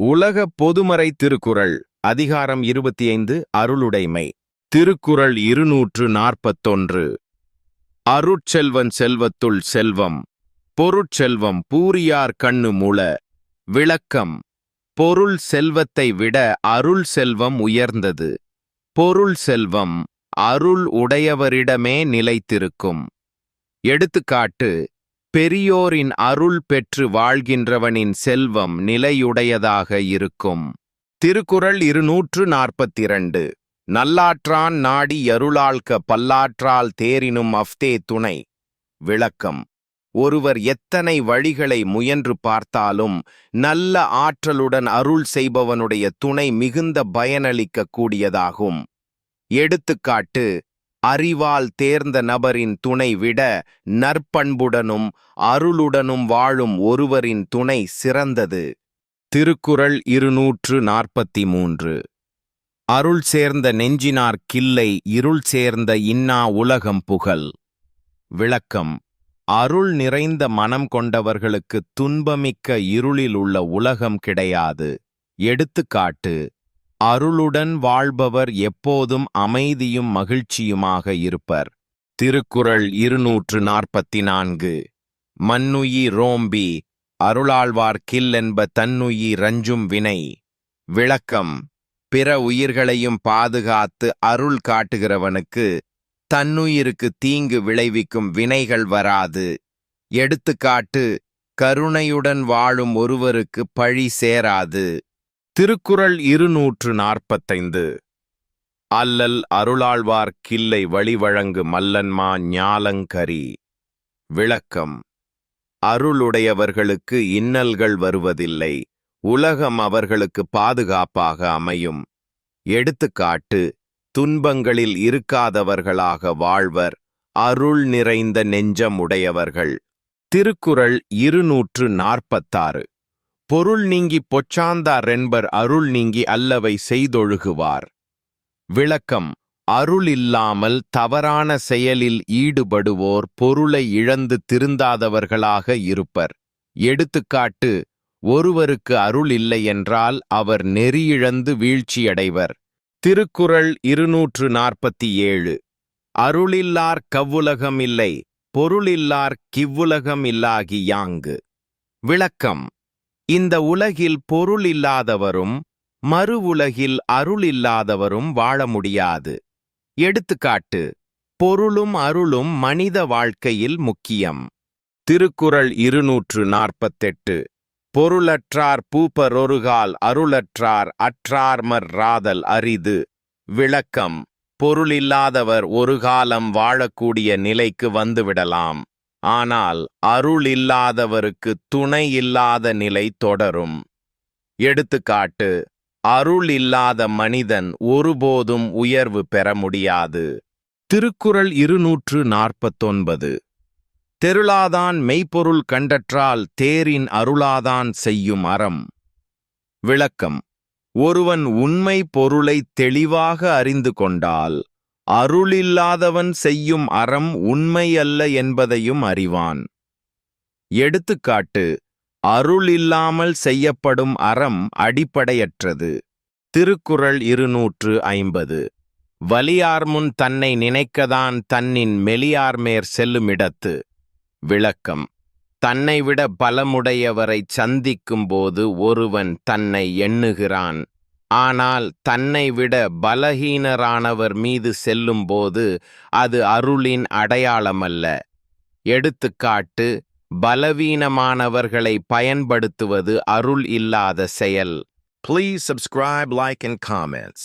உலக பொதுமறை திருக்குறள் அதிகாரம் இருபத்தி ஐந்து அருளுடைமை. திருக்குறள் இருநூற்று நாற்பத்தொன்று. அருட்செல்வன் செல்வத்துள் செல்வம் பொருட்செல்வம் பூரியார் கண்ணு முள விளக்கம் பொருள் செல்வத்தை விட அருள் செல்வம் உயர்ந்தது. பொருள் செல்வம் அருள் உடையவரிடமே நிலைத்திருக்கும். எடுத்துக்காட்டு பெரியோரின் அருள் பெற்று வாழ்கின்றவனின் செல்வம் நிலையுடையதாக இருக்கும். திருக்குறள் இருநூற்று நாற்பத்திரண்டு நல்லாற்றான் நாடி அருளாழ்க பல்லாற்றால் தேரினும் அஃதே துணை. விளக்கம். ஒருவர் எத்தனை வழிகளை முயன்று பார்த்தாலும் நல்ல ஆற்றலுடன் அருள் செய்பவனுடைய துணை மிகுந்த பயனளிக்க கூடியதாகும் எடுத்துக்காட்டு அறிவால் தேர்ந்த நபரின் துணை விட நற்பண்புடனும் அருளுடனும் வாழும் ஒருவரின் துணை சிறந்தது. திருக்குறள் இருநூற்று நாற்பத்தி மூன்று அருள் சேர்ந்த நெஞ்சினார் கில்லை இருள் சேர்ந்த இன்னா உலகம் புகழ். விளக்கம். அருள் நிறைந்த மனம் கொண்டவர்களுக்கு துன்பமிக்க இருளில் உள்ள உலகம் கிடையாது. எடுத்துக்காட்டு அருளுடன் வாழ்பவர் எப்போதும் அமைதியும் மகிழ்ச்சியுமாக இருப்பர். திருக்குறள் இருநூற்று நாற்பத்தி நான்கு மன்னுயி ரோம்பி அருளாழ்வார் கில் என்ப தன்னுயி ரஞ்சும் வினை. விளக்கம் பிற உயிர்களையும் பாதுகாத்து அருள் காட்டுகிறவனுக்கு தன்னுயிருக்கு தீங்கு விளைவிக்கும் வினைகள் வராது. எடுத்துக்காட்டு கருணையுடன் வாழும் ஒருவருக்கு பழி சேராது. திருக்குறள் இருநூற்று நாற்பத்தைந்து அல்லல் அருளாழ்வார் கில்லை வழிவழங்கு மல்லன்மா ஞாலங்கரி. விளக்கம். அருளுடையவர்களுக்கு இன்னல்கள் வருவதில்லை. உலகம் அவர்களுக்கு பாதுகாப்பாக அமையும். எடுத்துக்காட்டு துன்பங்களில் இருக்காதவர்களாக வாழ்வர் அருள் நிறைந்த நெஞ்சம் உடையவர்கள். திருக்குறள் இருநூற்று நாற்பத்தாறு பொருள் நீங்கி பொச்சாந்தார் என்பர் அருள் நீங்கி அல்லவை செய்தொழுகுவார். விளக்கம் அருள் இல்லாமல் தவறான செயலில் ஈடுபடுவோர் பொருளை இழந்து திருந்தாதவர்களாக இருப்பர். எடுத்துக்காட்டு ஒருவருக்கு அருள் இல்லை என்றால் அவர் நெறியிழந்து வீழ்ச்சியடைவர். திருக்குறள் இருநூற்று நாற்பத்தி ஏழு. அருளில்லார் கவ்வுலகம் இல்லை பொருளில்லார் கிவ்வுலகம் இல்லாகி யாங்கு. விளக்கம் இந்த உலகில் பொருள் இல்லாதவரும் மறு உலகில் அருள் இல்லாதவரும் வாழ முடியாது. எடுத்துக்காட்டு பொருளும் அருளும் மனித வாழ்க்கையில் முக்கியம். திருக்குறள் இருநூற்று நாற்பத்தெட்டு பொருளற்றார் பூப்பரொருகால் அருளற்றார் அற்றார்மர் ராதல் அரிது. விளக்கம் பொருளில்லாதவர் ஒரு காலம் வாழக்கூடிய நிலைக்கு வந்துவிடலாம். ஆனால் அருள் இல்லாதவருக்கு துணை இல்லாத நிலை தொடரும். எடுத்துக்காட்டு அருள் இல்லாத மனிதன் ஒருபோதும் உயர்வு பெற முடியாது. திருக்குறள் இருநூற்று நாற்பத்தொன்பது தெருளாதான் மெய்ப்பொருள் கண்டற்றால் தேரின் அருளாதான் செய்யும் அறம். விளக்கம் ஒருவன் உண்மை பொருளை தெளிவாக அறிந்து கொண்டால் அருளில்லாதவன் செய்யும் அறம் உண்மையல்ல என்பதையும் அறிவான். எடுத்துக்காட்டு அருள் இல்லாமல் செய்யப்படும் அறம் அடிப்படையற்றது. திருக்குறள் இருநூற்று ஐம்பது. வலியார்முன் தன்னை நினைக்கதான் தன்னின் மெலியார்மேற் செல்லுமிடத்து விளக்கம் தன்னைவிட பலமுடையவரைச் சந்திக்கும்போது ஒருவன் தன்னை எண்ணுகிறான். ஆனால் தன்னை விட பலஹீனரானவர் மீது செல்லும்போது அது அருளின் அடையாளமல்ல எடுத்துக்காட்டு பலவீனமானவர்களை பயன்படுத்துவது அருள் இல்லாத செயல் Please subscribe, like, and comments.